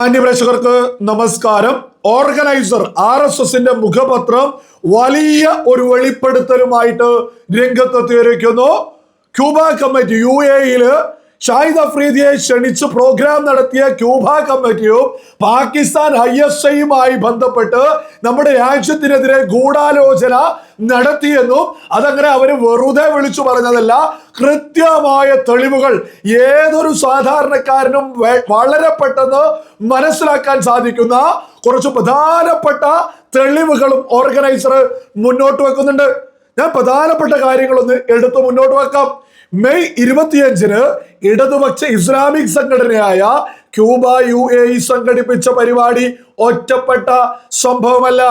മാന്യപ്രേക്ഷകർക്ക് നമസ്കാരം. Organiser R S എസിന്റെ മുഖപത്രം വലിയ ഒരു വെളിപ്പെടുത്തലുമായിട്ട് രംഗത്തെത്തിയിരിക്കുന്നു. ക്യൂബ കമ്മിറ്റി യു എയിൽ ഷാഹിദ് അഫ്രീദിയെ ക്ഷണിച്ച് പ്രോഗ്രാം നടത്തിയ ക്യൂബ കമ്മിറ്റിയും പാകിസ്ഥാൻ ഐ എസ് ഐയുമായി ബന്ധപ്പെട്ട് നമ്മുടെ രാജ്യത്തിനെതിരെ ഗൂഢാലോചന നടത്തിയെന്നും അതങ്ങനെ അവർ വെറുതെ വിളിച്ചു പറഞ്ഞതല്ല കൃത്യമായ തെളിവുകൾ ഏതൊരു സാധാരണക്കാരനും വളരെ പെട്ടെന്ന് മനസ്സിലാക്കാൻ സാധിക്കുന്ന കുറച്ച് പ്രധാനപ്പെട്ട തെളിവുകളും ഓർഗനൈസർ മുന്നോട്ട് വെക്കുന്നുണ്ട്. ഞാൻ പ്രധാനപ്പെട്ട കാര്യങ്ങളൊന്ന് എടുത്തു മുന്നോട്ട് വെക്കാം. മെയ് ഇരുപത്തിയഞ്ചിന് ഇടതുപക്ഷ ഇസ്ലാമിക് സംഘടനയായ ക്യൂബ യു എ ഇ സംഘടിപ്പിച്ച പരിപാടി ഒറ്റപ്പെട്ട സംഭവമല്ല.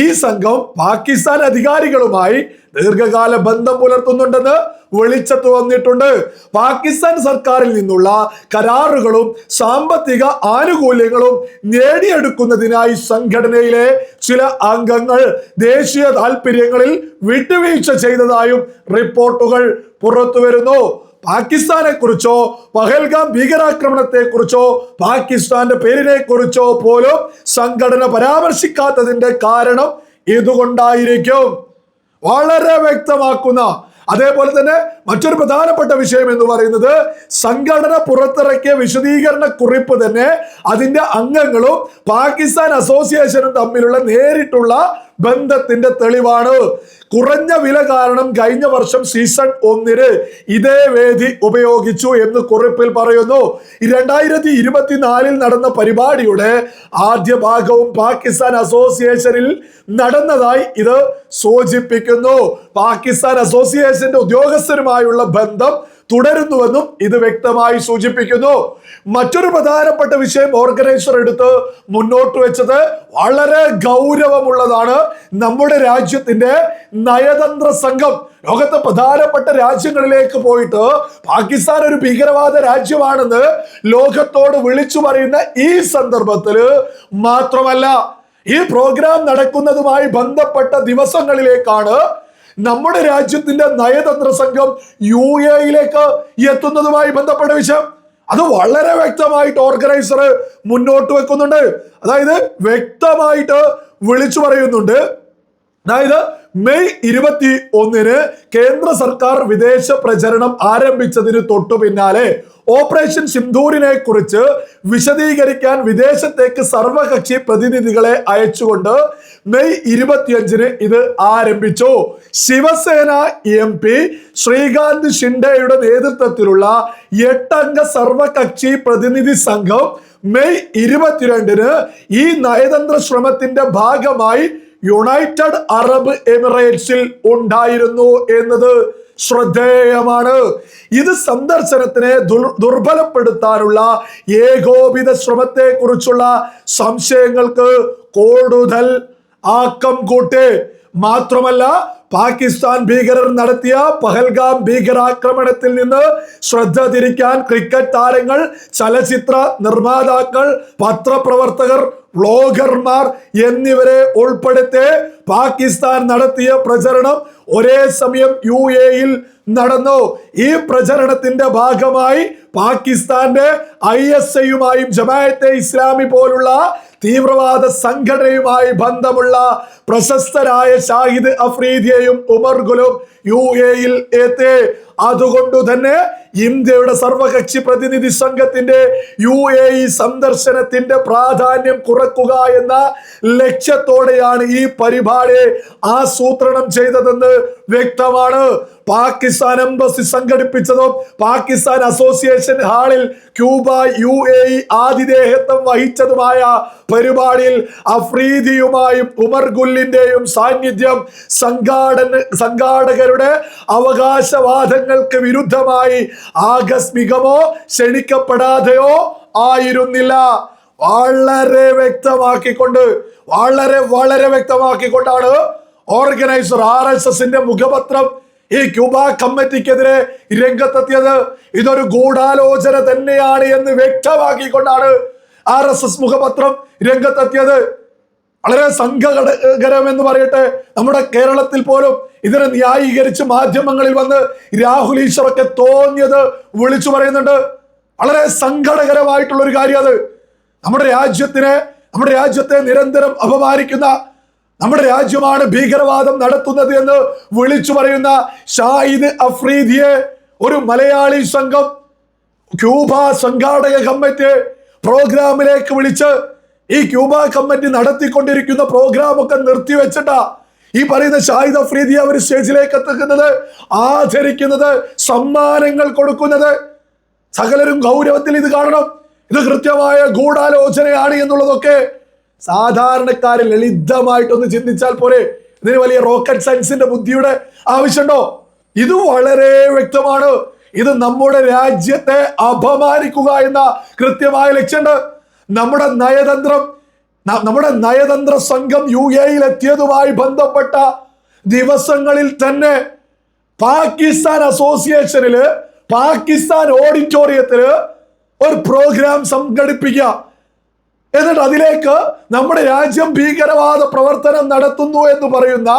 ഈ സംഘം പാകിസ്ഥാൻ അധികാരികളുമായി ദീർഘകാല ബന്ധം പുലർത്തുന്നുണ്ടെന്ന് വെളിച്ചത്ത് വന്നിട്ടുണ്ട്. പാകിസ്ഥാൻ സർക്കാരിൽ നിന്നുള്ള കരാറുകളും സാമ്പത്തിക ആനുകൂല്യങ്ങളും നേടിയെടുക്കുന്നതിനായി സംഘടനയിലെ ചില അംഗങ്ങൾ ദേശീയ താല്പര്യങ്ങളിൽ വിട്ടുവീഴ്ച ചെയ്തതായും റിപ്പോർട്ടുകൾ പുറത്തു വരുന്നു. പാകിസ്ഥാനെ കുറിച്ചോ പഹൽഗാം ഭീകരാക്രമണത്തെ കുറിച്ചോ പാകിസ്ഥാന്റെ പേരിനെ കുറിച്ചോ പോലും സംഘടന പരാമർശിക്കാത്തതിന്റെ കാരണം ഇതുകൊണ്ടായിരിക്കും. വളരെ വ്യക്തമാക്കുന്ന അതേപോലെ തന്നെ മറ്റൊരു പ്രധാനപ്പെട്ട വിഷയം എന്ന് പറയുന്നത് സംഘടന പുറത്തിറക്കിയ വിശദീകരണ കുറിപ്പ് തന്നെ അതിന്റെ അംഗങ്ങളും പാകിസ്ഥാൻ അസോസിയേഷനും തമ്മിലുള്ള നേരിട്ടുള്ള ബന്ധത്തിന്റെ തെളിവാണ്. കുറഞ്ഞ വില കാരണം കഴിഞ്ഞ വർഷം സീസൺ ഒന്നിന് ഇതേ വേദി ഉപയോഗിച്ചു എന്ന് കുറിപ്പിൽ പറയുന്നു. രണ്ടായിരത്തി ഇരുപത്തിനാലിൽ നടന്ന പരിപാടിയുടെ ആദ്യ ഭാഗവും പാകിസ്ഥാൻ അസോസിയേഷനിൽ നടന്നതായി ഇത് സൂചിപ്പിക്കുന്നു. പാകിസ്ഥാൻ അസോസിയേഷന്റെ ഉദ്യോഗസ്ഥരുമായുള്ള ബന്ധം തുടരുന്നുവെന്നും ഇത് വ്യക്തമായി സൂചിപ്പിക്കുന്നു. മറ്റൊരു പ്രധാനപ്പെട്ട വിഷയം ഓർഗനൈസർ എടുത്ത് മുന്നോട്ട് വെച്ചത് വളരെ ഗൗരവമുള്ളതാണ് നമ്മുടെ രാജ്യത്തിന്റെ നയതന്ത്ര സംഘം. ലോകത്തെ പ്രധാനപ്പെട്ട രാജ്യങ്ങളിലേക്ക് പോയിട്ട് പാകിസ്ഥാൻ ഒരു ഭീകരവാദ രാജ്യമാണെന്ന് ലോകത്തോട് വിളിച്ചു പറയുന്ന ഈ സന്ദർഭത്തിൽ മാത്രമല്ല ഈ പ്രോഗ്രാം നടക്കുന്നതുമായി ബന്ധപ്പെട്ട ദിവസങ്ങളിലേക്കാണ് നമ്മുടെ രാജ്യത്തിന്റെ നയതന്ത്ര സംഘം യു എയിലേക്ക് എത്തുന്നതുമായി ബന്ധപ്പെട്ട വിഷയം. അത് വളരെ വ്യക്തമായിട്ട് ഓർഗനൈസർ മുന്നോട്ട് വെക്കുന്നുണ്ട്. അതായത് വ്യക്തമായിട്ട് വിളിച്ചു പറയുന്നുണ്ട്. അതായത് മെയ് ഇരുപത്തി ഒന്നിന് കേന്ദ്ര സർക്കാർ വിദേശ പ്രചരണം ആരംഭിച്ചതിന് തൊട്ടു പിന്നാലെ ഓപ്പറേഷൻ സിന്ധൂരിനെ കുറിച്ച് വിശദീകരിക്കാൻ വിദേശത്തേക്ക് സർവകക്ഷി പ്രതിനിധികളെ അയച്ചുകൊണ്ട് മെയ് ഇരുപത്തിയഞ്ചിന് ഇത് ആരംഭിച്ചു. ശിവസേന എം പി ശ്രീകാന്ത് ഷിൻഡെയുടെ നേതൃത്വത്തിലുള്ള എട്ടംഗ സർവകക്ഷി പ്രതിനിധി സംഘം മെയ് ഇരുപത്തിരണ്ടിന് ഈ നയതന്ത്ര ശ്രമത്തിന്റെ ഭാഗമായി യുണൈറ്റഡ് അറബ് എമിറേറ്റ്സിൽ ഉണ്ടായിരുന്നു എന്നത് ശ്രദ്ധേയമാണ്. ഇത് സന്ദർശനത്തിനെ ദുർ- ദുർബലപ്പെടുത്താനുള്ള ഏകോപിത ശ്രമത്തെ കുറിച്ചുള്ള സംശയങ്ങൾക്ക് കൂടുതൽ ആക്കം കൂട്ടി. മാത്രമല്ല പാകിസ്ഥാൻ ഭീകരർ നടത്തിയ പഹൽഗാം ഭീകരാക്രമണത്തിൽ നിന്ന് ശ്രദ്ധ തിരിക്കാൻ ക്രിക്കറ്റ് താരങ്ങൾ ചലച്ചിത്ര നിർമ്മാതാക്കൾ പത്രപ്രവർത്തകർ വ്ളോഗർമാർ എന്നിവരെ ഉൾപ്പെടുത്തി പാകിസ്ഥാൻ നടത്തിയ പ്രചരണം ഒരേ സമയം യു എയിൽ നടന്നു. ഈ പ്രചരണത്തിന്റെ ഭാഗമായി പാകിസ്ഥാന്റെ ഐ എസ് ഐയുമായും ജമായത്തെ ഇസ്ലാമി പോലുള്ള തീവ്രവാദ സംഘടനയുമായി ബന്ധമുള്ള പ്രശസ്തരായ ഷാഹിദ് അഫ്രീദിയെയും ഉമർ ഗുലും യു എയിൽ അതുകൊണ്ട് തന്നെ ഇന്ത്യയുടെ സർവകക്ഷി പ്രതിനിധി സംഘത്തിന്റെ യു എ ഇ സന്ദർശനത്തിന്റെ പ്രാധാന്യം കുറക്കുക എന്ന ലക്ഷ്യത്തോടെയാണ് ഈ പരിപാടി ആസൂത്രണം ചെയ്തതെന്ന് വ്യക്തമാണ്. പാകിസ്ഥാൻ എംബസി സംഘടിപ്പിച്ചതും പാകിസ്ഥാൻ അസോസിയേഷൻ ഹാളിൽ ക്യൂബ യു എ ഇ ആതിഥേയത്വം വഹിച്ചതുമായ പരിപാടിയിൽ അഫ്രീദിയുമായും ഉമർ ഗുല്ലിന്റെയും സാന്നിധ്യം സംഘാടന സംഘാടകരുടെ അവകാശവാദങ്ങൾക്ക് വിരുദ്ധമായി ആകസ്മികമോ ക്ഷണിക്കപ്പെടാതെയോ ആയിരുന്നില്ല. വളരെ വ്യക്തമാക്കിക്കൊണ്ട് വളരെ വളരെ വ്യക്തമാക്കിക്കൊണ്ടാണ് ഓർഗനൈസർ ആർ എസ് എസിന്റെ മുഖപത്രം ഈ ക്യൂബ കമ്മിറ്റിക്കെതിരെ രംഗത്തെത്തിയത്. ഇതൊരു ഗൂഢാലോചന തന്നെയാണ് എന്ന് വ്യക്തമാക്കിക്കൊണ്ടാണ് ആർ എസ് എസ് മുഖപത്രം രംഗത്തെത്തിയത്. വളരെ സംഘകരം എന്ന് പറയട്ടെ. നമ്മുടെ കേരളത്തിൽ പോലും ഇതിനെ ന്യായീകരിച്ച് മാധ്യമങ്ങളിൽ വന്ന് രാഹുൽ ഈശ്വറൊക്കെ തോന്നിയത് വിളിച്ചു പറയുന്നുണ്ട്. വളരെ സങ്കടകരമായിട്ടുള്ള ഒരു കാര്യം അത് നമ്മുടെ രാജ്യത്തിനെ നമ്മുടെ രാജ്യത്തെ നിരന്തരം അപമാനിക്കുന്ന നമ്മുടെ രാജ്യമാണ് ഭീകരവാദം നടത്തുന്നത് എന്ന് വിളിച്ചു പറയുന്ന ഷാഹിദ് അഫ്രീദിയെ ഒരു മലയാളി സംഘം ക്യൂബ സംഘാടക കമ്മിറ്റി പ്രോഗ്രാമിലേക്ക് വിളിച്ച് ക്യൂബ കമ്മിറ്റി നടത്തിക്കൊണ്ടിരിക്കുന്ന പ്രോഗ്രാം ഒക്കെ നിർത്തിവെച്ചിട്ടാ ഈ പറയുന്ന ഷാഹിദ് അഫ്രീദി അവർ സ്റ്റേജിലേക്ക് എത്തിക്കുന്നത് ആചരിക്കുന്നത് സമ്മാനങ്ങൾ കൊടുക്കുന്നത്. സകലരും ഗൗരവത്തിൽ ഇത് കാണണം. ഇത് കൃത്യമായ ഗൂഢാലോചനയാണ് എന്നുള്ളതൊക്കെ സാധാരണക്കാരിൽ ലളിതമായിട്ടൊന്ന് ചിന്തിച്ചാൽ പോരെ. ഇതിന് വലിയ റോക്കറ്റ് സയൻസിന്റെ ബുദ്ധിയുടെ ആവശ്യമുണ്ടോ? ഇത് വളരെ വ്യക്തമാണ്. ഇത് നമ്മുടെ രാജ്യത്തെ അപമാനിക്കുക എന്ന കൃത്യമായ ലക്ഷ്യമുണ്ട്. നമ്മുടെ നയതന്ത്രം നമ്മുടെ നയതന്ത്ര സംഘം യു എയിൽ എത്തിയതുമായി ബന്ധപ്പെട്ട ദിവസങ്ങളിൽ തന്നെ പാകിസ്ഥാൻ അസോസിയേഷനിൽ പാകിസ്ഥാൻ ഓഡിറ്റോറിയത്തിൽ ഒരു പ്രോഗ്രാം സംഘടിപ്പിക്കുക. എന്നിട്ട് അതിലേക്ക് നമ്മുടെ രാജ്യം ഭീകരവാദ പ്രവർത്തനം നടത്തുന്നു എന്ന് പറയുന്ന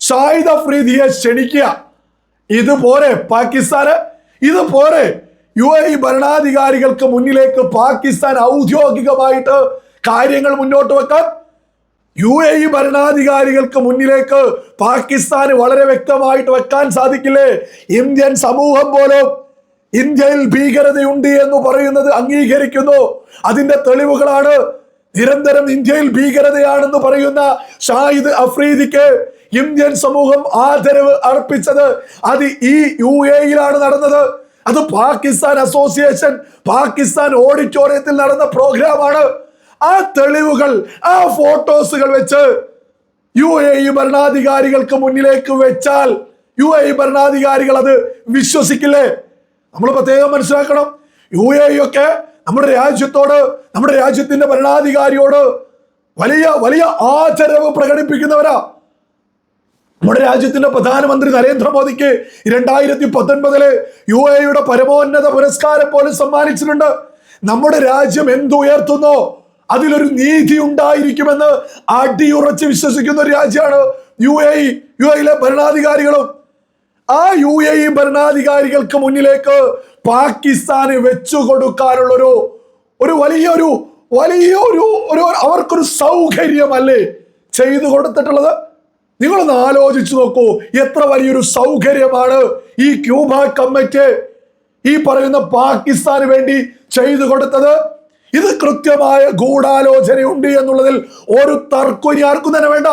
ഷാഹിദ് അഫ്രീദിയെ ക്ഷണിക്കുക. ഇത് പോരെ പാകിസ്ഥാന് ഇത് പോരെ യു എ ഭരണാധികാരികൾക്ക് മുന്നിലേക്ക് പാകിസ്ഥാൻ ഔദ്യോഗികമായിട്ട് കാര്യങ്ങൾ മുന്നോട്ട് വെക്കാൻ യു എ ഭരണാധികാരികൾക്ക് മുന്നിലേക്ക് പാകിസ്ഥാന് വളരെ വ്യക്തമായിട്ട് വെക്കാൻ സാധിക്കില്ലേ? ഇന്ത്യൻ സമൂഹം പോലും ഇന്ത്യയിൽ ഭീകരതയുണ്ട് എന്ന് പറയുന്നത് അംഗീകരിക്കുന്നു. അതിന്റെ തെളിവുകളാണ് നിരന്തരം ഇന്ത്യയിൽ ഭീകരതയാണെന്ന് പറയുന്ന ഷാഹിദ് അഫ്രീദിക്ക് ഇന്ത്യൻ സമൂഹം ആദരവ് അർപ്പിച്ചത്. അത് ഈ യു എയിലാണ് നടന്നത്. അത് പാകിസ്ഥാൻ അസോസിയേഷൻ പാകിസ്ഥാൻ ഓഡിറ്റോറിയത്തിൽ നടന്ന പ്രോഗ്രാമാണ്. ആ തെളിവുകൾ ആ ഫോട്ടോസുകൾ വെച്ച് യു എ ഇ ഭരണാധികാരികൾക്ക് മുന്നിലേക്ക് വെച്ചാൽ യു എ ഇ ഭരണാധികാരികൾ അത് വിശ്വസിക്കില്ലേ? നമ്മൾ പ്രത്യേകം മനസ്സിലാക്കണം. യു എ ഇ ഒക്കെ നമ്മുടെ രാജ്യത്തോട് നമ്മുടെ രാജ്യത്തിന്റെ ഭരണാധികാരിയോട് വലിയ വലിയ ആചരവ് പ്രകടിപ്പിക്കുന്നവരാ. നമ്മുടെ രാജ്യത്തിന്റെ പ്രധാനമന്ത്രി നരേന്ദ്രമോദിക്ക് രണ്ടായിരത്തി പത്തൊൻപതിൽ യു എയുടെ പരമോന്നത പുരസ്കാരം പോലും സമ്മാനിച്ചിട്ടുണ്ട്. നമ്മുടെ രാജ്യം എന്തുയർത്തുന്നോ? അതിലൊരു നീതി ഉണ്ടായിരിക്കുമെന്ന് അടിയുറച്ച് വിശ്വസിക്കുന്ന ഒരു രാജ്യമാണ് യു എ യു എയിലെ ഭരണാധികാരികളും. ആ യു എ ഭരണാധികാരികൾക്ക് മുന്നിലേക്ക് പാകിസ്ഥാന് വെച്ചു കൊടുക്കാനുള്ളൊരു ഒരു വലിയൊരു വലിയൊരു ഒരു അവർക്കൊരു സൗകര്യമല്ലേ ചെയ്തു കൊടുത്തിട്ടുള്ളത് നിങ്ങളൊന്ന് ആലോചിച്ചു നോക്കൂ എത്ര വലിയൊരു സൗകര്യമാണ് ഈ ക്യൂബ കമ്മിറ്റി ഈ പറയുന്ന പാകിസ്ഥാന് വേണ്ടി ചെയ്തു കൊടുത്തത്. ഇത് കൃത്യമായ ഗൂഢാലോചനയുണ്ട് എന്നുള്ളതിൽ ഒരു തർക്കം ആർക്കും തന്നെ വേണ്ട.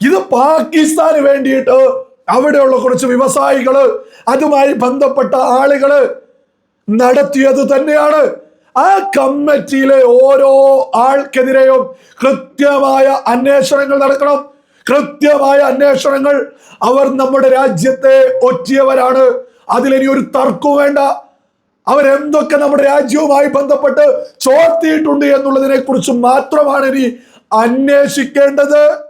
ഇത് പാകിസ്ഥാന് വേണ്ടിയിട്ട് അവിടെയുള്ള കുറച്ച് വ്യവസായികൾ അതുമായി ബന്ധപ്പെട്ട ആളുകൾ നടത്തിയത് തന്നെയാണ്. ആ കമ്മിറ്റിയിലെ ഓരോ ആൾക്കെതിരെയും കൃത്യമായ അന്വേഷണങ്ങൾ നടക്കണം. കൃത്യമായ അന്വേഷണങ്ങൾ അവർ നമ്മുടെ രാജ്യത്തെ ഒറ്റിയവരാണ്. അതിലിനി ഒരു തർക്കവും വേണ്ട. അവരെന്തൊക്കെ നമ്മുടെ രാജ്യവുമായി ബന്ധപ്പെട്ട് ചോർത്തിയിട്ടുണ്ട് എന്നുള്ളതിനെ കുറിച്ച് മാത്രമാണ് ഇനി അന്വേഷിക്കേണ്ടത്.